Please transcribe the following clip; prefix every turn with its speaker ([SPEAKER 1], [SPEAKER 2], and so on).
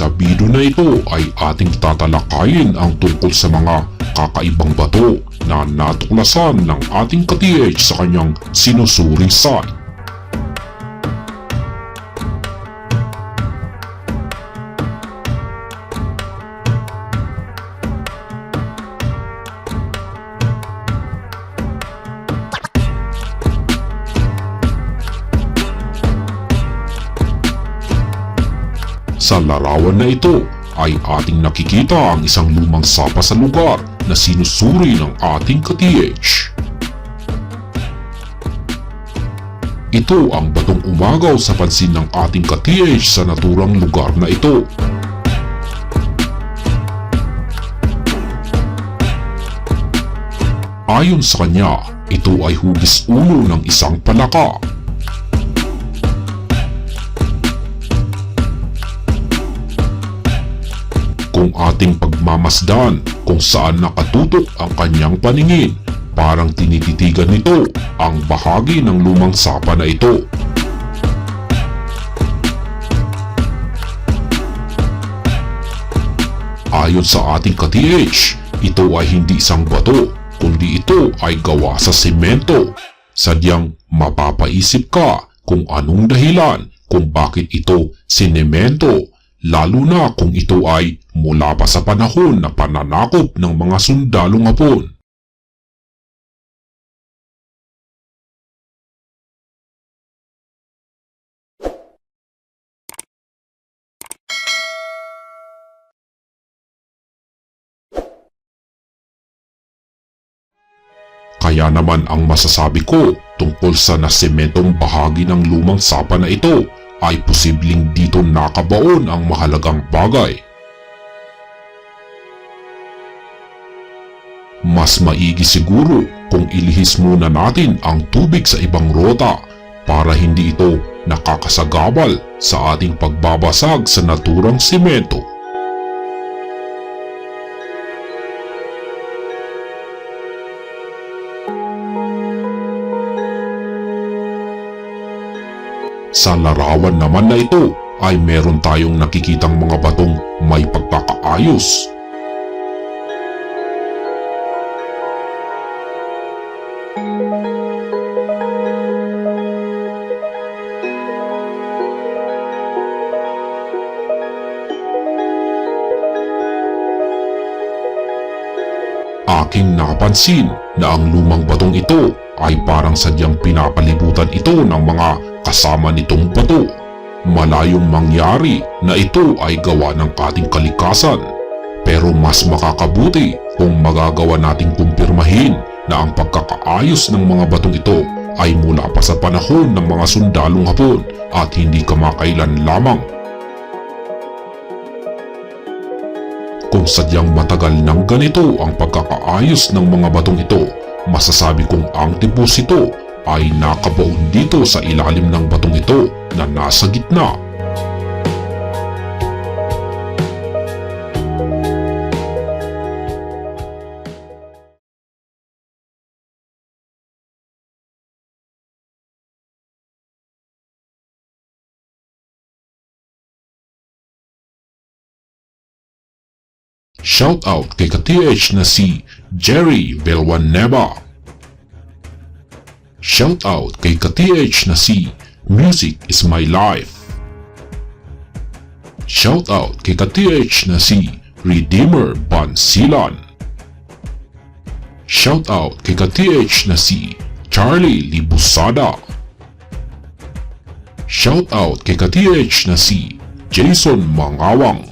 [SPEAKER 1] Sa video na ito ay ating tatalakayin ang tungkol sa mga kakaibang bato na natuklasan ng ating ka-TH sa kanyang sinusuring site. Sa larawan na ito ay ating nakikita ang isang lumang sapa sa lugar na sinusuri ng ating ka-TH. Ito ang batong umagaw sa pansin ng ating ka-TH sa naturang lugar na ito. Ayon sa kanya, ito ay hugis ulo ng isang palaka kung ating pagmamasdan kung saan nakatutok ang kanyang paningin. Parang tinititigan nito ang bahagi ng lumang sapa na ito. Ayon sa ating ka-TH, ito ay hindi isang bato, kundi ito ay gawa sa semento. Sadyang mapapaisip ka kung anong dahilan kung bakit ito sinemento lalo na kung ito ay mula pa sa panahon na pananakop ng mga sundalong hapon. Kaya naman ang masasabi ko tungkol sa nasementong bahagi ng lumang sapa na ito ay posibleng dito nakabaon ang mahalagang bagay. Mas maigi siguro kung ilihis muna natin ang tubig sa ibang rota para hindi ito nakakasagabal sa ating pagbabasag sa naturang simento. Sa larawan naman na ito ay meron tayong nakikitang mga batong may pagkakaayos. Aking napansin na ang lumang batong ito ay parang sadyang pinapalibutan ito ng mga kasama nitong bato. Malayong mangyari na ito ay gawa ng ating kalikasan. Pero mas makakabuti kung magagawa nating kumpirmahin na ang pagkakaayos ng mga batong ito ay mula pa sa panahon ng mga sundalong hapon at hindi kamakailan lamang. Kung sadyang matagal ng ganito ang pagkakaayos ng mga batong ito, masasabi kong ang deposito ay nakabaon dito sa ilalim ng batong ito na nasa gitna. Shout out kay ka-TH na si Jerry Belwaneba. Shout out kay ka-TH na si Music is my life. Shout out kay ka-TH na si Redeemer Bansilan. Shout out kay ka-TH na si Charlie Libusada. Shout out kay ka-TH na si Jason Mangawang.